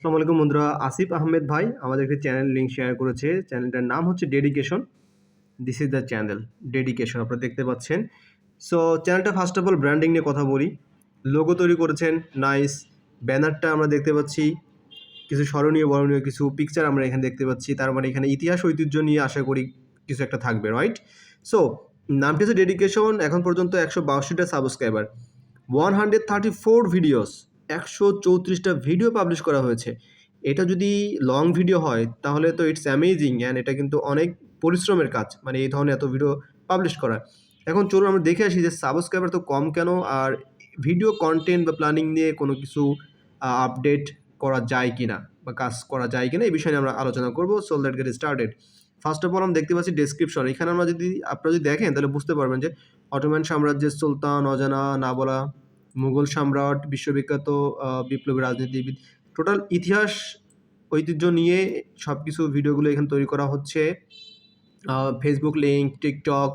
আসসালামু আলাইকুম বন্ধুরা, আসিফ আহমেদ ভাই আমাদের একটি চ্যানেল লিঙ্ক শেয়ার করেছে। চ্যানেলটার নাম হচ্ছে dedication this is the channel dedication আপনারা দেখতে পাচ্ছেন। সো চ্যানেলটা ফার্স্ট অফ অল ব্র্যান্ডিং নিয়ে কথা বলি। লোগো তৈরি করেছেন নাইস ব্যানারটা আমরা দেখতে পাচ্ছি। কিছু স্মরণীয়, বরণীয় কিছু পিকচার আমরা এখানে দেখতে পাচ্ছি। তার মানে এখানে ইতিহাস, ঐতিহ্য নিয়ে আশা করি কিছু একটা থাকবে রাইট সো নামটি হচ্ছে ডেডিকেশন এখন পর্যন্ত একশো বাষট্টিটা subscriber one hundred thirty four videos একশো চৌত্রিশটা ভিডিও পাবলিশ করা হয়েছে। এটা যদি লং ভিডিও হয়, তাহলে তো ইটস অ্যামেজিং অ্যান্ড এটা কিন্তু অনেক পরিশ্রমের কাজ মানে এই ধরনের এত ভিডিও পাবলিশ করা। এখন চলুন আমরা দেখে আসি যে সাবস্ক্রাইবার তো কম কেন, আর ভিডিও কন্টেন্ট বা প্ল্যানিং নিয়ে কোনো কিছু আপডেট করা যায় কি না বা কাজ করা যায় কি না এই বিষয়ে আমরা আলোচনা করব। So let's that get started first of all আমরা দেখতে পাচ্ছি ডেসক্রিপশন এখানে আমরা যদি, আপনারা যদি দেখেন, তাহলে বুঝতে পারবেন যে অটোম্যান সাম্রাজ্যের সুলতান, অজানা না বলা মুঘল সম্রাট, বিশ্ববিখ্যাত বিপ্লবী রাজনীতিবিদ। টোটাল ইতিহাস, ঐতিহ্য নিয়ে সব কিছু ভিডিওগুলো এখানে তৈরি করা হচ্ছে। ফেসবুক লিঙ্ক টিকটক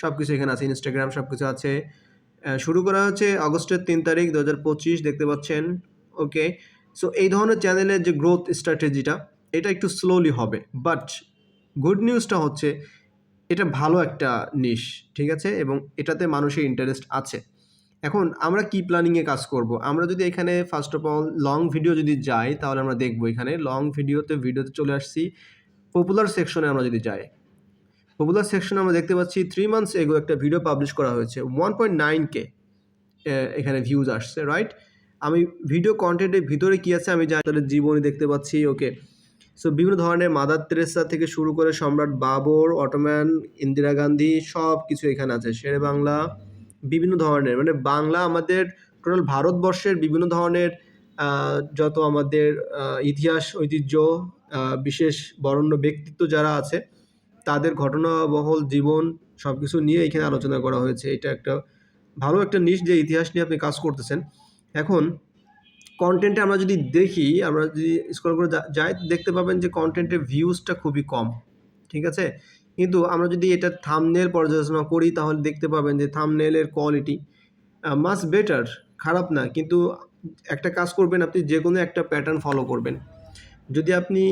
সব কিছু এখানে আছে ইনস্টাগ্রাম সব কিছু আছে শুরু করা হচ্ছে আগস্টের তিন তারিখ দু হাজার পঁচিশ, দেখতে পাচ্ছেন। ওকে সো এই ধরনের চ্যানেলের যে গ্রোথ স্ট্র্যাটেজিটা এটা একটু স্লোলি হবে। বাট গুড নিউজটা হচ্ছে, এটা ভালো একটা নিশ ঠিক আছে? এবং এটাতে মানুষের ইন্টারেস্ট আছে। এখন আমরা কি প্ল্যানিংয়ে কাজ করব? আমরা যদি এখানে first of all long video যদি যাই, তাহলে আমরা দেখব এখানে লং ভিডিওতে ভিডিওতে চলে আসছি। পপুলার সেকশনে আমরা যদি যাই পপুলার সেকশনে আমরা দেখতে পাচ্ছি থ্রি মান্থস এগো একটা ভিডিও পাবলিশ করা হয়েছে ওয়ান পয়েন্ট নাইন কে এখানে ভিউজ আসছে রাইট আমি ভিডিও কন্টেন্টের ভিতরে কী আছে আমি জানি তাদের জীবনী দেখতে পাচ্ছি ওকে সো বিভিন্ন ধরনের মাদার তেরেসা থেকে শুরু করে সম্রাট বাবর, অটোম্যান, ইন্দিরা গান্ধী সব কিছু এখানে আছে। শেরে বাংলা বিভিন্ন ধরনের মানে বাংলা আমাদের টোটাল ভারতবর্ষের বিভিন্ন ধরনের যত আমাদের ইতিহাস, ঐতিহ্য বিশেষ বরণ্য ব্যক্তিত্ব যারা আছে, তাদের ঘটনাবহল জীবন সব কিছু নিয়ে এখানে আলোচনা করা হয়েছে। এটা একটা ভালো একটা নিশ যে ইতিহাস নিয়ে আপনি কাজ করতেছেন। এখন কন্টেন্টে আমরা যদি দেখি, আমরা যদি স্ক্রল করে যাই, দেখতে পাবেন যে কন্টেন্টের ভিউজটা খুবই কম, ঠিক আছে? কিন্তু আমরা যদি এটা থামনেল পর্যালোচনা করি, তাহলে দেখতে পাবেন যে থামনেলের কোয়ালিটি মাস বেটার খারাপ না। কিন্তু একটা কাজ করবেন আপনি যে কোনো একটা প্যাটার্ন ফলো করবেন। যদি আপনি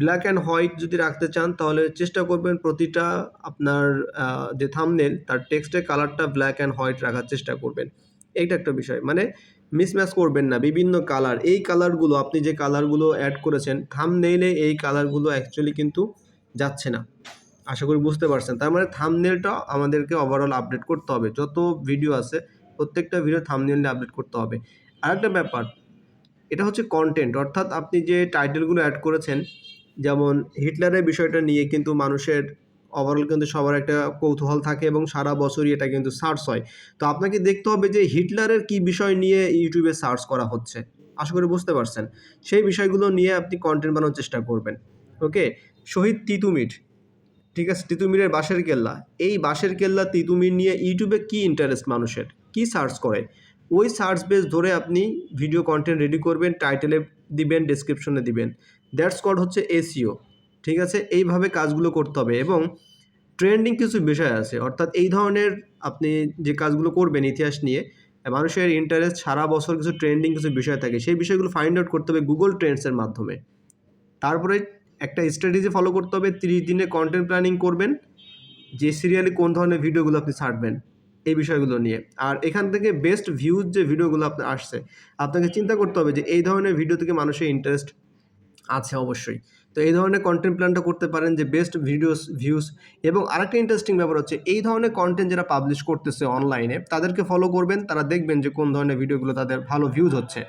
ব্ল্যাক অ্যান্ড হোয়াইট যদি রাখতে চান, তাহলে চেষ্টা করবেন প্রতিটা আপনার যে থামনেল তার টেক্সটের কালারটা ব্ল্যাক অ্যান্ড হোয়াইট রাখার চেষ্টা করবেন। এইটা একটা বিষয়। মানে মিসম্যাচ করবেন না, বিভিন্ন কালার এই কালারগুলো আপনি যে কালারগুলো অ্যাড করেছেন থামনেইলে এই কালারগুলো অ্যাকচুয়ালি কিন্তু যাচ্ছে না। আশা করি বুঝতে পারছেন। তার মানে থামনেলটা আমাদেরকে ওভারঅল আপডেট করতে হবে। যত ভিডিও আছে, প্রত্যেকটা ভিডিও থামনেল নিয়ে আপডেট করতে হবে। আরেকটা ব্যাপার, এটা হচ্ছে কন্টেন্ট অর্থাৎ আপনি যে টাইটেলগুলো অ্যাড করেছেন, যেমন হিটলারের বিষয়টা নিয়ে কিন্তু মানুষের ওভারঅল কিন্তু সবার একটা কৌতূহল থাকে এবং সারা বছরই এটা কিন্তু সার্চ হয়। তো আপনাকে দেখতে হবে যে হিটলারের কি বিষয় নিয়ে ইউটিউবে সার্চ করা হচ্ছে। আশা করি বুঝতে পারছেন। সেই বিষয়গুলো নিয়ে আপনি কন্টেন্ট বানানোর চেষ্টা করবেন। ওকে শহীদ তিতুমির ঠিক আছে তিতুমিরের বাঁশের কেল্লা। এই বাঁশের কেল্লা তিতুমির নিয়ে ইউটিউবে কি ইন্টারেস্ট মানুষের? কি সার্চ করে? ওই সার্চ বেস ধরে আপনি ভিডিও কন্টেন্ট রেডি করবেন টাইটেলে দিবেন ডেসক্রিপশনে দিবেন। দ্যাটস কড হচ্ছে এসিও ঠিক আছে, এইভাবে কাজগুলো করতে হবে এবং ট্রেন্ডিং কিছু বিষয় আছে। অর্থাৎ এই ধরনের আপনি যে কাজগুলো করবেন ইতিহাস নিয়ে, মানুষের ইন্টারেস্ট সারা বছর কিছু ট্রেন্ডিং কিছু বিষয় থাকে, সেই বিষয়গুলো ফাইন্ড আউট করতে হবে গুগল ট্রেন্ডসের মাধ্যমে। তারপরে একটা স্ট্র্যাটেজি ফলো করতে হবে, তিরিশ দিনে কন্টেন্ট প্ল্যানিং করবেন, যে সিরিয়ালি কোন ধরনের ভিডিওগুলো আপনি ছাড়বেন, এই বিষয়গুলো নিয়ে। আর এখান থেকে বেস্ট ভিউজ যে ভিডিওগুলো আপনার আসছে, আপনাকে চিন্তা করতে হবে যে এই ধরনের ভিডিও থেকে মানুষের ইন্টারেস্ট আছে অবশ্যই। তো এই ধরনের কন্টেন্ট প্ল্যানটা করতে পারেন যে বেস্ট ভিডিওস ভিউজ এবং আরেকটা ইন্টারেস্টিং ব্যাপার হচ্ছে, এই ধরনের কন্টেন্ট যারা পাবলিশ করতেছে অনলাইনে তাদেরকে ফলো করবেন, তারা দেখবেন যে কোন ধরনের ভিডিওগুলো তাদের ভালো ভিউজ হচ্ছে।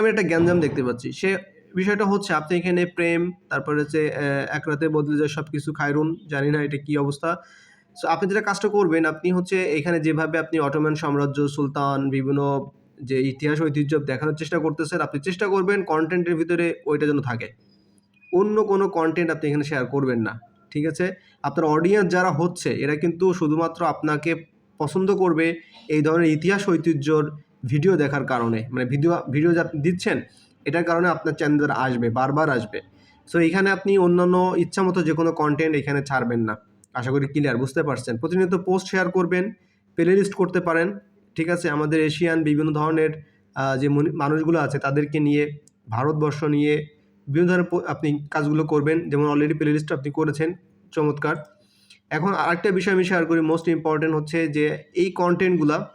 আমি একটা গ্যাঞ্জাম দেখতে পাচ্ছি, সে বিষয়টা হচ্ছে, আপনি এখানে প্রেম, তারপরে হচ্ছে এক রাতে বদলে যায় সব কিছু খায়রুন, জানি না এটা কি অবস্থা। সো আপনি যেটা কাজটা করবেন, আপনি হচ্ছে এখানে যেভাবে আপনি অটোম্যান সাম্রাজ্য, সুলতান, বিভিন্ন যে ইতিহাস, ঐতিহ্য দেখানোর চেষ্টা করতেছেন, আপনি চেষ্টা করবেন কন্টেন্টের ভিতরে ওইটা যেন থাকে। অন্য কোনো কন্টেন্ট আপনি এখানে শেয়ার করবেন না, ঠিক আছে? আপনার অডিয়েন্স যারা হচ্ছে, এরা কিন্তু শুধুমাত্র আপনাকে পছন্দ করবে এই ধরনের ইতিহাস, ঐতিহ্যর ভিডিও দেখার কারণে। মানে ভিডিও ভিডিও যা দিচ্ছেন এটার কারণে আপনার চ্যানেল আসবে, বারবার আসবে। সো এখানে আপনি অন্যান্য ইচ্ছা মতো যে কোনো কন্টেন্ট এখানে ছাড়বেন না। আশা করি ক্লিয়ার বুঝতে পারছেন। প্রতিনিয়ত পোস্ট শেয়ার করবেন প্লে লিস্ট করতে পারেন, ঠিক আছে? আমাদের এশিয়ান বিভিন্ন ধরনের যে মনি- মানুষগুলো আছে, তাদেরকে নিয়ে, ভারতবর্ষ নিয়ে বিভিন্ন ধরনের আপনি কাজগুলো করবেন। যেমন অলরেডি প্লে লিস্ট আপনি করেছেন, চমৎকার। এখন আরেকটা বিষয় আমি শেয়ার করি মোস্ট ইম্পর্টেন্ট হচ্ছে যে, এই কন্টেন্টগুলা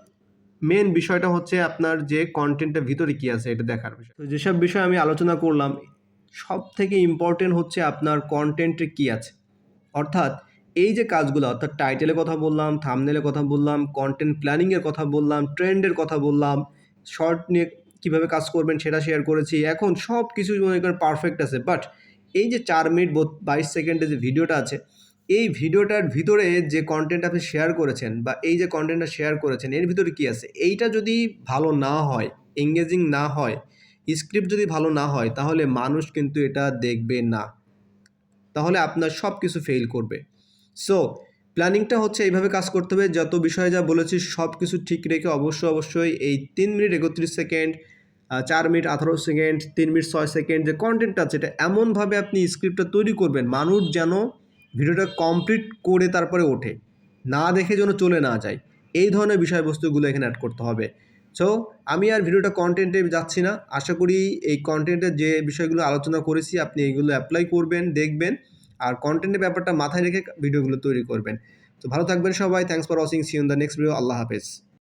মেন বিষয়টা হচ্ছে আপনার যে কন্টেন্টের ভিতরে কী আছে, এটা দেখার বিষয়। তো যেসব বিষয় আমি আলোচনা করলাম সব থেকে ইম্পর্টেন্ট হচ্ছে আপনার কন্টেন্টে কী আছে। অর্থাৎ এই যে কাজগুলো, অর্থাৎ টাইটেলের কথা বললাম থামনেলের কথা বললাম কন্টেন্ট প্ল্যানিংয়ের কথা বললাম ট্রেন্ডের কথা বললাম শর্ট নিয়ে কীভাবে কাজ করবেন সেটা শেয়ার করেছি, এখন সব কিছু মনে করেন পারফেক্ট আছে। বাট এই যে চার মিনিট বাইশ সেকেন্ডের যে ভিডিওটা আছে এই ভিডিওটার ভিতরে যে কন্টেন্ট আপনি শেয়ার করেছেন বা এই যে কন্টেন্টটা শেয়ার করেছেন, এর ভিতরে কী আছে? এইটা যদি ভালো না হয় এঙ্গেজিং না হয় স্ক্রিপ্ট যদি ভালো না হয়, তাহলে মানুষ কিন্তু এটা দেখবে না। তাহলে আপনার সব কিছু ফেল করবে সো প্ল্যানিংটা হচ্ছে এইভাবে কাজ করতে হবে, যত বিষয়ে যা বলেছি সব কিছু ঠিক রেখে অবশ্যই অবশ্যই এই তিন মিনিট একত্রিশ সেকেন্ড চার মিনিট আঠারো সেকেন্ড, তিন মিনিট ছয় সেকেন্ড যে কন্টেন্টটা আছে, এটা এমনভাবে আপনি স্ক্রিপ্টটা তৈরি করবেন, মানুষ যেন ভিডিওটা কমপ্লিট করে তারপরে ওঠে। না দেখে যেন চলে না যায়। এই ধরনের বিষয়বস্তুগুলো এখানে অ্যাড করতে হবে। সো আমি আর ভিডিওটা কন্টেন্টে যাচ্ছি না। আশা করি এই কন্টেন্টের যে বিষয়গুলো আলোচনা করেছি, আপনি এইগুলো অ্যাপ্লাই করবেন, দেখবেন। আর কন্টেন্টের ব্যাপারটা মাথায় রেখে ভিডিওগুলো তৈরি করবেন। তো ভালো থাকবেন সবাই। Thanks for watching see in the next video আল্লাহ হাফেজ।